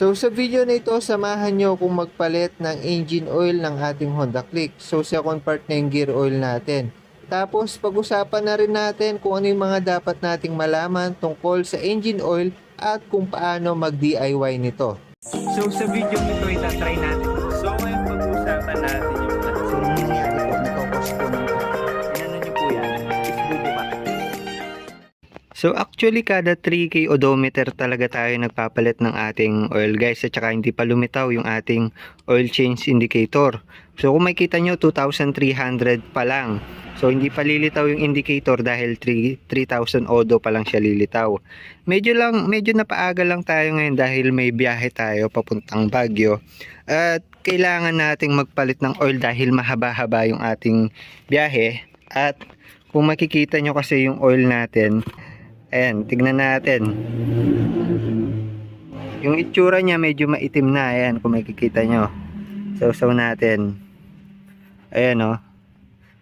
So sa video na ito, samahan nyo kung magpalit ng engine oil ng ating Honda Click. So second part na yung gear oil natin. Tapos pag-usapan na rin natin kung ano yung mga dapat nating malaman tungkol sa engine oil at kung paano mag-DIY nito. So sa video nito itatry natin. So actually kada 3K odometer talaga tayo nagpapalit ng ating oil guys at saka hindi pa lumitaw yung ating oil change indicator. So kung makita nyo 2,300 pa lang. So hindi pa lilitaw yung indicator dahil 3 3,000 odo pa lang siya lilitaw. Medyo lang medyo napaaga lang tayo ngayon dahil may biyahe tayo papuntang Baguio. At kailangan nating magpalit ng oil dahil mahaba-haba yung ating biyahe at kung makikita nyo kasi yung oil natin Ayan, tignan natin. Yung itsura niya medyo maitim na. Ayan, kung makikita nyo. Sausaw natin. Ayan o.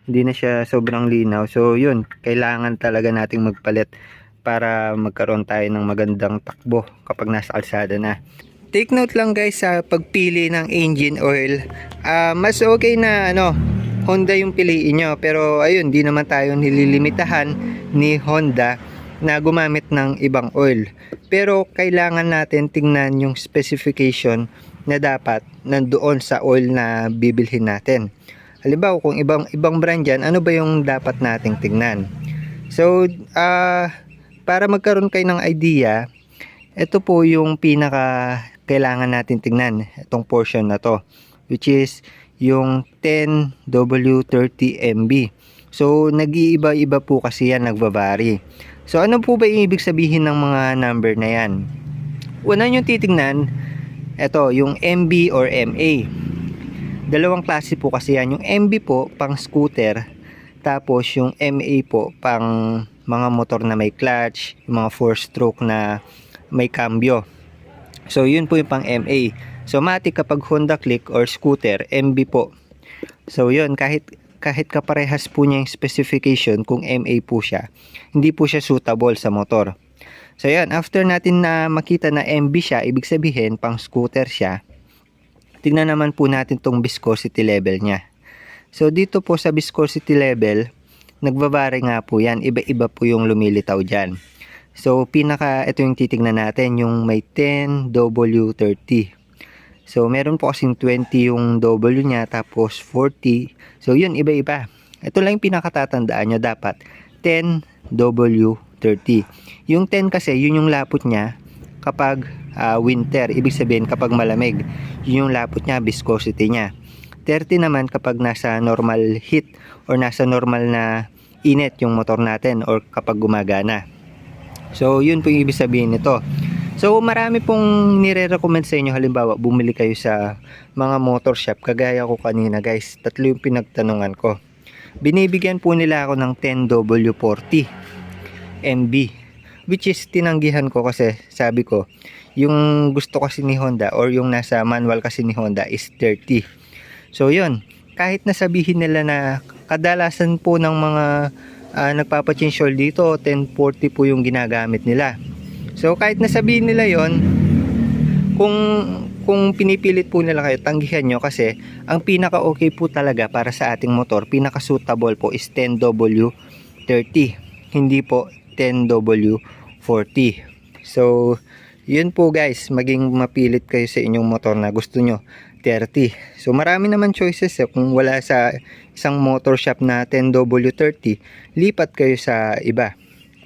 Hindi na siya sobrang linaw. So, yun. Kailangan talaga nating magpalit para magkaroon tayo ng magandang takbo kapag nasa kalsada na. Take note lang guys sa pagpili ng engine oil. Ah, mas okay na ano, Honda yung piliin nyo. Pero ayun, di naman tayo nililimitahan ni Honda na gumamit ng ibang oil. Pero kailangan natin tingnan yung specification na dapat nandoon sa oil na bibilhin natin. Halimbawa, kung ibang ibang brand yan, ano ba yung dapat nating tingnan? So, ah para magkaroon kayo ng idea, ito po yung pinaka kailangan natin tingnan, itong portion na to, which is yung 10W30MB. So, nag-iiba-iba po kasi yan, nagbabari. So, ano po ba ibig sabihin ng mga number na yan? Una nyo titingnan, ito, yung MB or MA. Dalawang klase po kasi yan. Yung MB po, pang scooter. Tapos, yung MA po, pang mga motor na may clutch, yung mga 4-stroke na may cambio. So, yun po yung pang MA. So, matik kapag Honda Click or scooter, MB po. So, yun, kahit kahit kaparehas po niya yung specification kung MA po siya, hindi po siya suitable sa motor. So yan, after natin na makita na MB siya, ibig sabihin pang scooter siya, tingnan naman po natin tong viscosity level niya. So dito po sa viscosity level, nagbabari nga po yan, iba-iba po yung lumilitaw dyan. So pinaka, ito yung titignan natin, yung may 10W30. So, meron po kasing 20 yung W niya, tapos 40. So, yun, iba-iba. Ito lang yung pinakatatandaan nyo dapat. 10W30. Yung 10 kasi, yun yung lapot niya kapag ah, winter. Ibig sabihin, kapag malamig. Yun yung lapot niya, viscosity niya. 30 naman kapag nasa normal heat or nasa normal na init yung motor natin or kapag gumagana. So, yun po yung ibig sabihin nito. So marami pong nire-recommend sa inyo. Halimbawa bumili kayo sa mga motor shop. Kagaya ko kanina guys tatlo yung pinagtanungan ko. Binibigyan po nila ako ng 10W40 MB which is tinanggihan ko kasi sabi ko yung gusto kasi ni Honda or yung nasa manual kasi ni Honda is 30 so yun. Kahit nasabihin nila na kadalasan po ng mga uh, nagpapachange oil dito 1040 po yung ginagamit nila So kahit nasabihin nila yon kung kung pinipilit po nila kayo, tanggihan nyo kasi ang pinaka okay po talaga para sa ating motor, pinaka suitable po is 10W30, hindi po 10W40. So, yun po guys, maging mapilit kayo sa inyong motor na gusto nyo 30. So, marami naman choices eh. Kung wala sa isang motor shop na 10W30, lipat kayo sa iba.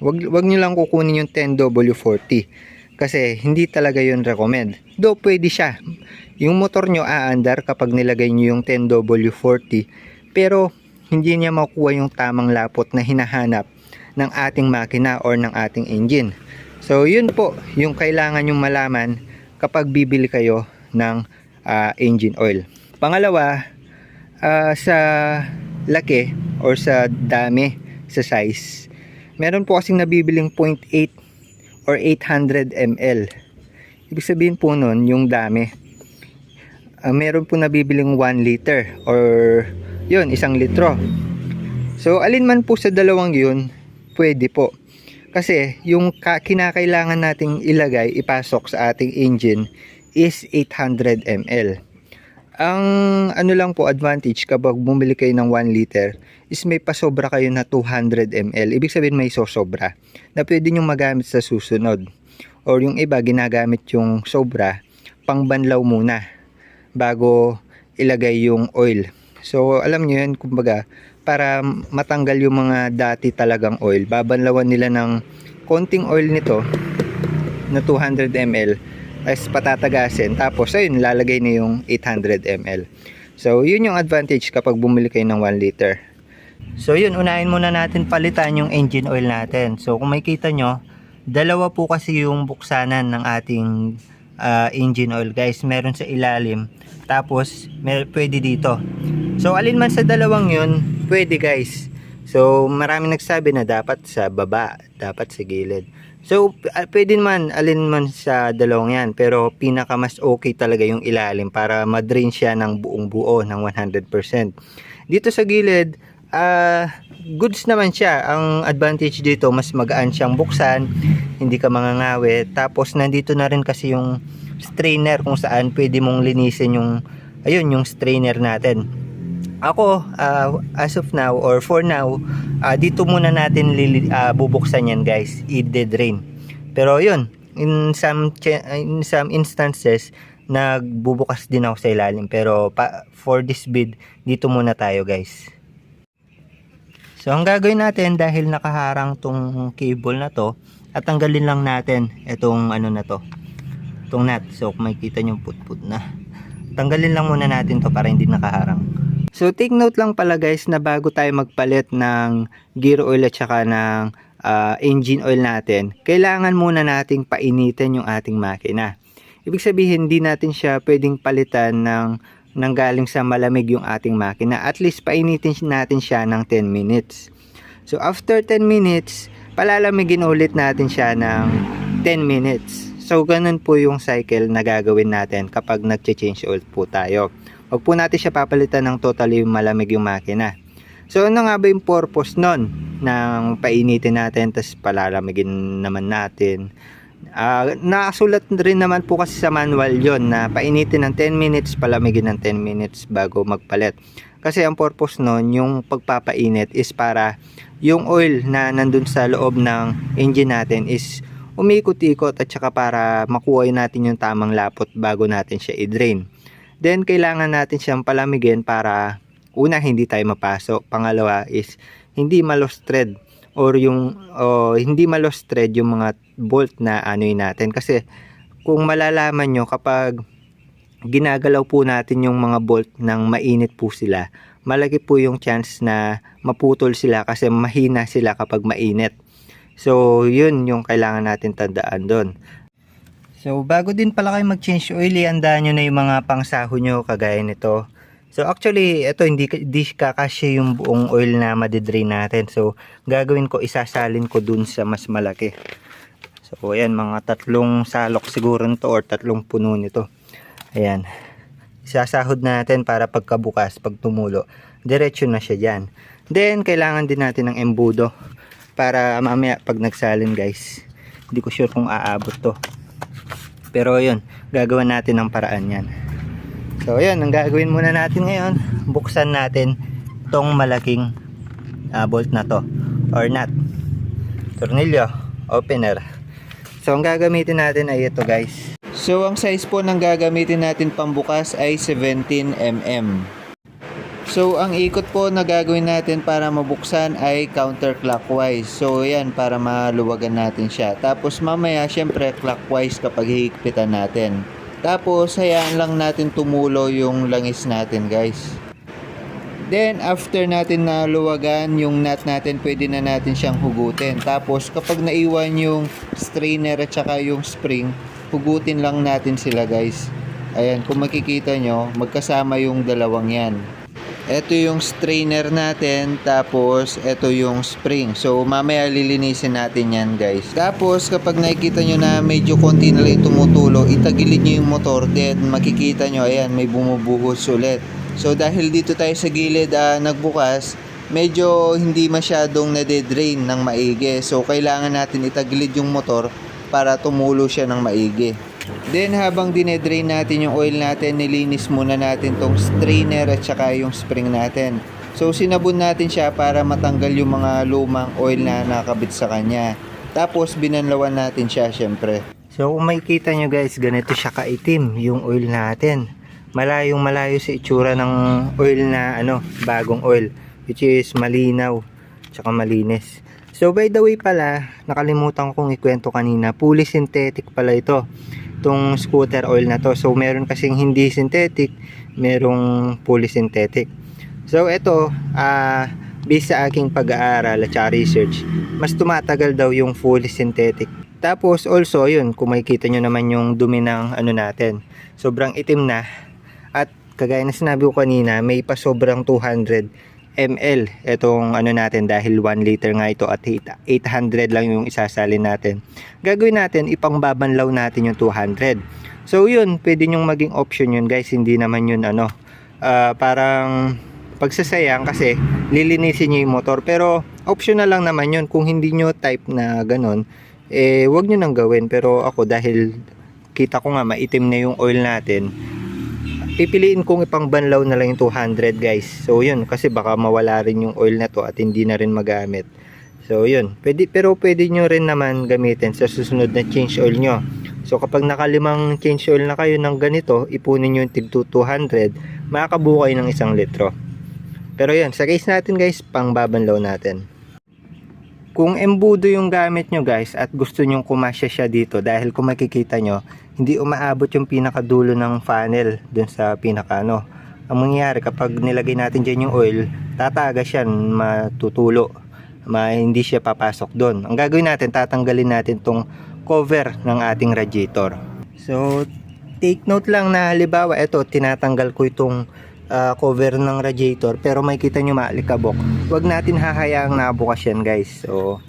Wag, wag nyo lang kukunin yung 10W40 kasi hindi talaga yun recommend. Do pwede siya. Yung motor nyo aandar kapag nilagay nyo yung 10W40 pero hindi niya makuha yung tamang lapot na hinahanap ng ating makina or ng ating engine. So yun po yung kailangan yung malaman kapag bibili kayo ng uh, engine oil. Pangalawa, uh, sa laki or sa dami sa size meron po kasing nabibiling 0.8 or 800 ml. Ibig sabihin po nun, yung dami. Uh, meron po nabibiling 1 liter or yun, isang litro. So, alin man po sa dalawang yun, pwede po. Kasi, yung kinakailangan nating ilagay, ipasok sa ating engine is 800 ml. Ang ano lang po advantage kapag bumili kayo ng 1 liter is may pasobra kayo na 200 ml. Ibig sabihin may sosobra na pwede nyo magamit sa susunod. Or yung iba ginagamit yung sobra pangbanlaw muna bago ilagay yung oil. So alam nyo yan kumbaga para matanggal yung mga dati talagang oil. Babanlawan nila ng konting oil nito na 200 ml tapos patatagasin tapos ayun lalagay na yung 800 ml so yun yung advantage kapag bumili kayo ng 1 liter. So yun unahin muna natin palitan yung engine oil natin. So kung makikita nyo dalawa po kasi yung buksanan ng ating ah, engine oil guys. Meron sa ilalim. Tapos mer pwede dito. So alin man sa dalawang yun pwede guys. So marami nagsabi na dapat sa baba dapat sa gilid So, uh, pwede man, alin man sa dalawang yan. Pero, pinaka mas okay talaga yung ilalim para madrain siya ng buong buo ng 100%. Dito sa gilid, ah goods naman siya. Ang advantage dito, mas magaan siyang buksan. Hindi ka mangangawit. Tapos, nandito na rin kasi yung strainer kung saan pwede mong linisin yung, ayun, yung strainer natin. Ako, ah, as of now or for now, ah, dito muna natin lili, ah, bubuksan yan guys, i-drain. Pero yun, in some ch- in some instances, nagbubukas din ako sa ilalim. Pero pa, for this bid, dito muna tayo guys. So ang gagawin natin dahil nakaharang tong cable na to, at tanggalin lang natin itong ano na to, itong nut. So kung makikita nyo put-put na. Tanggalin lang muna natin to para hindi nakaharang. So take note lang pala guys na bago tayo magpalit ng gear oil at saka ng ah, engine oil natin, kailangan muna nating painitin yung ating makina. Ibig sabihin hindi natin siya pwedeng palitan ng nanggaling sa malamig yung ating makina. At least painitin natin siya ng 10 minutes. So after 10 minutes, palalamigin ulit natin siya ng 10 minutes. So ganun po yung cycle na gagawin natin kapag nag-change oil po tayo. Huwag po natin siya papalitan ng totally malamig yung makina. So ano nga ba yung purpose nun? Nang painitin natin tapos palalamigin naman natin. Ah, nakasulat rin naman po kasi sa manual yon na painitin ng 10 minutes, palamigin ng 10 minutes bago magpalit. Kasi ang purpose nun, yung pagpapainit is para yung oil na nandun sa loob ng engine natin is umikot-ikot at saka para makuha natin yung tamang lapot bago natin siya i-drain. Then, kailangan natin siyang palamigin para una, hindi tayo mapasok. Pangalawa is hindi malos thread or yung o, hindi malos thread yung mga bolt na anoy natin. Kasi kung malalaman nyo kapag ginagalaw po natin yung mga bolt ng mainit po sila, malaki po yung chance na maputol sila kasi mahina sila kapag mainit. So, yun yung kailangan natin tandaan doon. So, bago din pala kayo mag-change oil, iandaan nyo na yung mga pangsaho nyo kagaya nito. So, actually, ito hindi, hindi kakasya yung buong oil na madidrain natin. So, gagawin ko, isasalin ko dun sa mas malaki. So, ayan, mga tatlong salok siguro nito or tatlong puno nito. Ayan. Isasahod natin para pagkabukas, pag tumulo, diretso na siya dyan. Then, kailangan din natin ng embudo para mamaya pag nagsalin guys. Hindi ko sure kung aabot to. Pero yun, gagawin natin ng paraan yan. So yun, ang gagawin muna natin ngayon, buksan natin tong malaking ah, bolt na to or nut. Tornilyo, opener. So ang gagamitin natin ay ito guys. So, ang size po ng gagamitin natin pambukas ay 17mm. So, ang ikot po na gagawin natin para mabuksan ay counterclockwise. So, yan, para maluwagan natin siya. Tapos, mamaya, syempre, clockwise kapag hihigpitan natin. Tapos, hayaan lang natin tumulo yung langis natin, guys. Then, after natin na luwagan yung nut natin, pwede na natin siyang hugutin. Tapos, kapag naiwan yung strainer at saka yung spring, hugutin lang natin sila guys. Ayan, kung makikita nyo, magkasama yung dalawang yan. Ito yung strainer natin, tapos ito yung spring. So, mamaya lilinisin natin yan guys. Tapos, kapag nakikita nyo na medyo konti na lang tumutulo, itagilid nyo yung motor, then makikita nyo, ayan, may bumubuhos ulit. So, dahil dito tayo sa gilid ah, nagbukas, medyo hindi masyadong nade-drain ng maigi. So, kailangan natin itagilid yung motor para tumulo siya ng maigi. Then habang dinedrain natin yung oil natin, nilinis muna natin tong strainer at saka yung spring natin. So sinabon natin siya para matanggal yung mga lumang oil na nakakabit sa kanya. Tapos binanlawan natin siya syempre. So kung makikita nyo guys, ganito siya kaitim yung oil natin. Malayong malayo sa itsura ng oil na ano, bagong oil. Which is malinaw, tsaka malinis. So by the way pala, nakalimutan kong ikwento kanina, fully synthetic pala ito. Itong scooter oil na to. So meron kasing hindi synthetic, merong fully synthetic. So ito, ah based sa aking pag-aaral at research, mas tumatagal daw yung fully synthetic. Tapos also yun, kung makikita nyo naman yung dumi ng ano natin, sobrang itim na at kagaya na sinabi ko kanina, may pa sobrang 200 ml. Itong ano natin dahil 1 liter nga ito at 800 lang yung isasalin natin. Gagawin natin, ipangbabanlaw natin yung 200. So yun, pwede nyong maging option yun guys, hindi naman yun ano, ah, parang pagsasayang kasi lilinisin nyo yung motor. Pero optional lang naman yun. Kung hindi nyo type na ganon eh wag nyo nang gawin. Pero ako dahil kita ko nga maitim na yung oil natin pipiliin kong ipangbanlaw na lang yung 200 guys. So yun kasi baka mawala rin yung oil na to at hindi na rin magamit. So yun. Pwede, pero pwede nyo rin naman gamitin sa susunod na change oil nyo. So kapag nakalimang change oil na kayo ng ganito ipunin nyo yung tig 200 makakabuo kayo ng isang litro. Pero yun, sa case natin guys, pang babanlaw natin. Kung embudo yung gamit nyo guys at gusto nyong kumasya siya dito dahil kung makikita nyo, hindi umaabot yung pinakadulo ng funnel dun sa pinakano. Ang mangyayari kapag nilagay natin dyan yung oil, tatagas yan, matutulo. Ma, hindi siya papasok doon. Ang gagawin natin, tatanggalin natin tong cover ng ating radiator. So, take note lang na halimbawa, ito, tinatanggal ko itong ah, cover ng radiator pero makikita nyo maalikabok. Wag natin hahayaang nabukas yan guys. So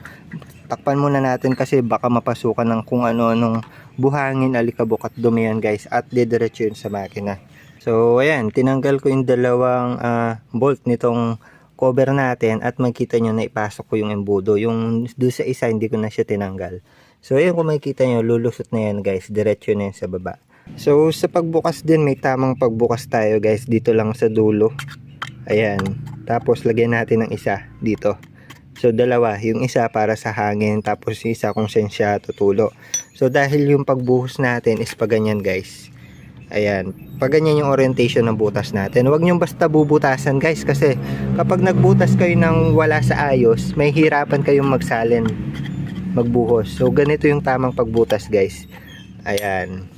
takpan muna natin kasi baka mapasukan ng kung ano nung buhangin alikabok at dumi yan guys. At didiretso yun sa makina. So ayan tinanggal ko yung dalawang ah, bolt nitong cover natin at makikita nyo na ipasok ko yung embudo. Yung doon sa isa hindi ko na siya tinanggal. So ayan kung makikita nyo lulusot na yan guys. Diretso na yan sa baba So sa pagbukas din may tamang pagbukas tayo guys dito lang sa dulo. Ayan. Tapos lagyan natin ng isa dito. So dalawa, yung isa para sa hangin tapos yung isa kung saan siya tutulo. So dahil yung pagbuhos natin is pa ganyan guys. Ayan, pag ganyan yung orientation ng butas natin. Huwag nyo basta bubutasan guys kasi kapag nagbutas kayo ng wala sa ayos, may hirapan kayong magsalin, magbuhos. So ganito yung tamang pagbutas guys. Ayan.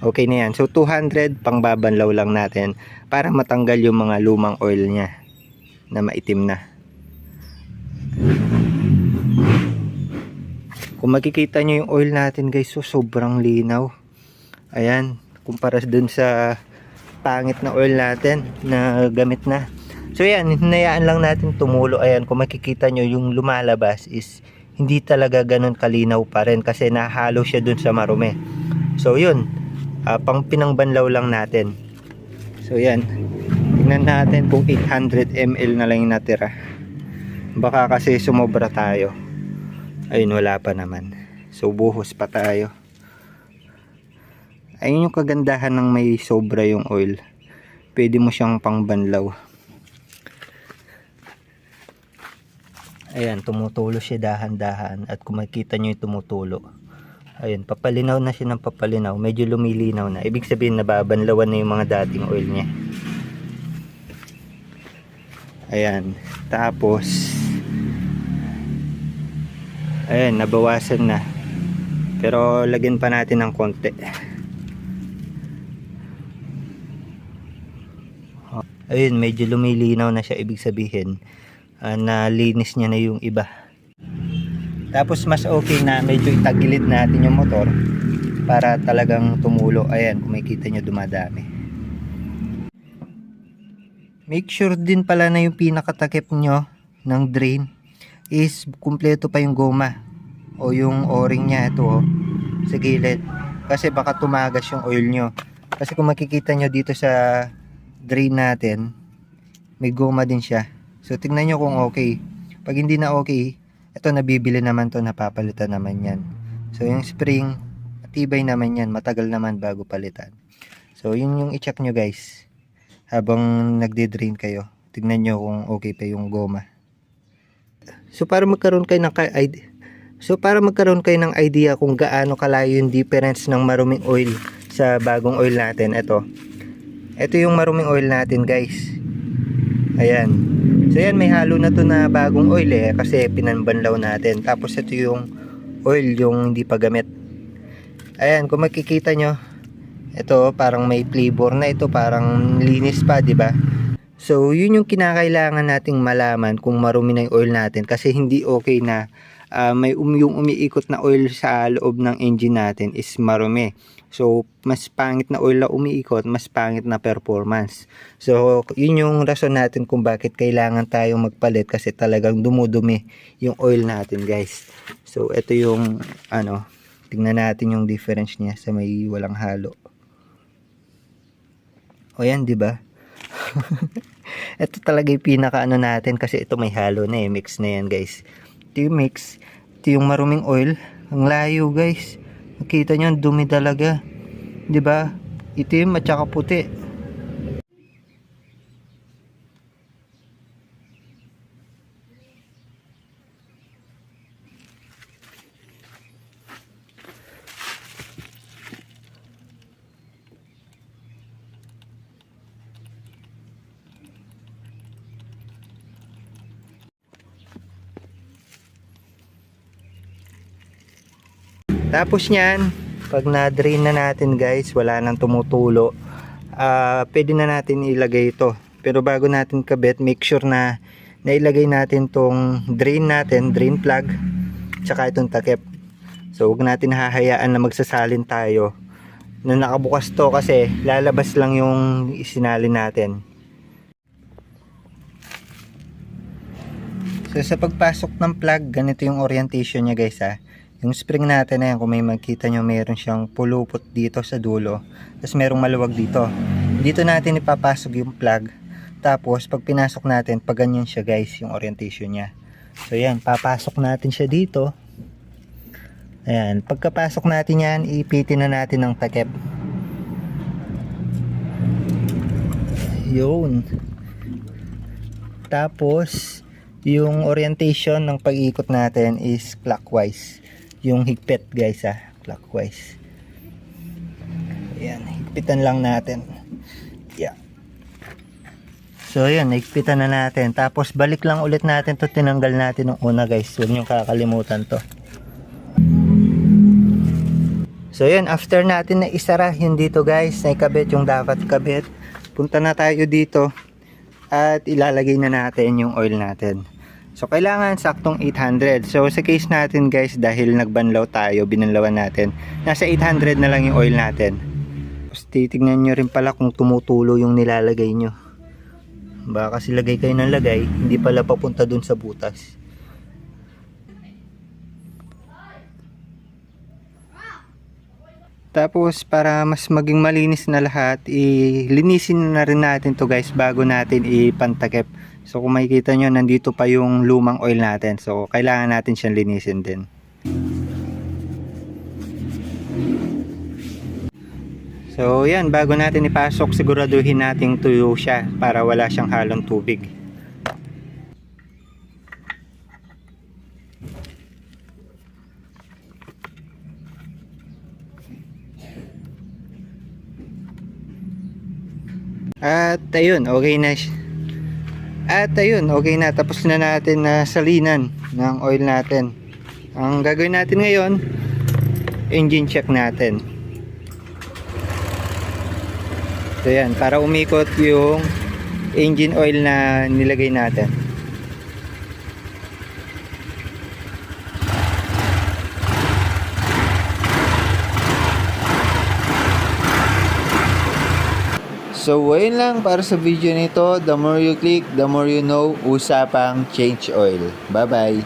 Okay na yan. So 200 pang babanlaw lang natin para matanggal yung mga lumang oil niya na maitim na. Kung makikita nyo yung oil natin guys, so sobrang linaw. Ayan, kumpara dun sa pangit na oil natin na gamit na. So yan, hinayaan lang natin tumulo. Ayan, kung makikita nyo yung lumalabas is hindi talaga ganun kalinaw pa rin kasi nahalo siya dun sa marumi. So yun, ah, pang pinangbanlaw lang natin. So yan, tingnan natin kung 800 ml na lang natira. Baka kasi sumobra tayo. Ayun, wala pa naman. So buhos pa tayo. Ayun yung kagandahan ng may sobra yung oil. Pwede mo siyang pangbanlaw. Ayan, tumutulo siya dahan-dahan at kung makita nyo yung tumutulo. Ayun, papalinaw na siya ng papalinaw. Medyo lumilinaw na. Ibig sabihin, nababanlawan na yung mga dating oil niya. Ayan. Tapos, ayan, nabawasan na. Pero, lagyan pa natin ng konti. Ayun, medyo lumilinaw na siya. Ibig sabihin, ah, nalinis niya na yung iba. Tapos mas okay na medyo itagilid natin yung motor para talagang tumulo. Ayan, kung makikita nyo dumadami. Make sure din pala na yung pinakatakip nyo ng drain is kumpleto pa yung goma o yung o-ring niya ito oh, sa gilid. Kasi baka tumagas yung oil nyo. Kasi kung makikita nyo dito sa drain natin, may goma din siya. So tingnan nyo kung okay. Pag hindi na okay, ito nabibili naman to napapalitan naman yan so yung spring tibay naman yan, matagal naman bago palitan. So, yun yung i-check nyo guys. Habang nagde-drain kayo, tignan nyo kung okay pa yung goma. So, para magkaroon kayo ng So, para magkaroon kayo ng idea kung gaano kalayo yung difference ng maruming oil sa bagong oil natin, ito. Ito yung maruming oil natin guys. Ayan. So yan, may halo na to na bagong oil eh kasi pinanbanlaw natin. Tapos ito yung oil yung hindi pa gamit. Ayan, kung makikita nyo, ito parang may flavor na ito, parang linis pa, di ba? So, yun yung kinakailangan nating malaman kung marumi na yung oil natin kasi hindi okay na ah, may um, yung umiikot na oil sa loob ng engine natin is marumi. So, mas pangit na oil na umiikot, mas pangit na performance. So, yun yung rason natin kung bakit kailangan tayong magpalit kasi talagang dumudumi yung oil natin, guys. So, ito yung ano, tingnan natin yung difference niya sa may walang halo. O yan, di ba? ito talaga yung pinaka ano natin kasi ito may halo na eh, mix na yan, guys. Ito yung mix, ito yung maruming oil. Ang layo, guys. Nakita nyo, dumi talaga. 'Di ba? Itim at saka puti. Tapos niyan, pag na-drain na natin guys, wala nang tumutulo, ah pwede na natin ilagay ito. Pero bago natin kabit, make sure na nailagay natin tong drain natin, drain plug, tsaka itong takip. So, huwag natin hahayaan na magsasalin tayo. Na nakabukas to kasi lalabas lang yung isinalin natin. So, sa pagpasok ng plug, ganito yung orientation niya guys ha. Yung spring natin na yan, kung may magkita nyo, meron siyang pulupot dito sa dulo. Tapos merong maluwag dito. Dito natin ipapasok yung plug. Tapos, pag pinasok natin, pag ganyan siya guys, yung orientation niya. So, yan, papasok natin siya dito. Ayan, pagkapasok natin yan, ipitin na natin ng takip. Yun. Tapos, yung orientation ng pag-ikot natin is clockwise. Yung higpit guys ah, clockwise. Ayan, higpitan lang natin. Yeah. So ayan, higpitan na natin. Tapos balik lang ulit natin to tinanggal natin nung una guys. Huwag nyo kakalimutan to. So yun, after natin na isara yun dito guys, na ikabit yung dapat kabit. Punta na tayo dito at ilalagay na natin yung oil natin. So kailangan saktong 800. So sa case natin guys, dahil nagbanlaw tayo, binanlawan natin, nasa 800 na lang yung oil natin. Tapos titignan nyo rin pala kung tumutulo yung nilalagay nyo. Baka kasi lagay kayo ng lagay, hindi pala papunta dun sa butas. Tapos para mas maging malinis na lahat, ilinisin na rin natin to guys bago natin ipantakip. So kung makikita nyo, nandito pa yung lumang oil natin. So kailangan natin siyang linisin din. So yan, bago natin ipasok, siguraduhin nating tuyo siya para wala siyang halong tubig. At ayun, okay na siya. At ayun, okay na. Tapos na natin na salinan ng oil natin. Ang gagawin natin ngayon, engine check natin. So yan, para umikot yung engine oil na nilagay natin. So, ayun lang para sa video nito. The more you click, the more you know, usapang change oil. Bye-bye!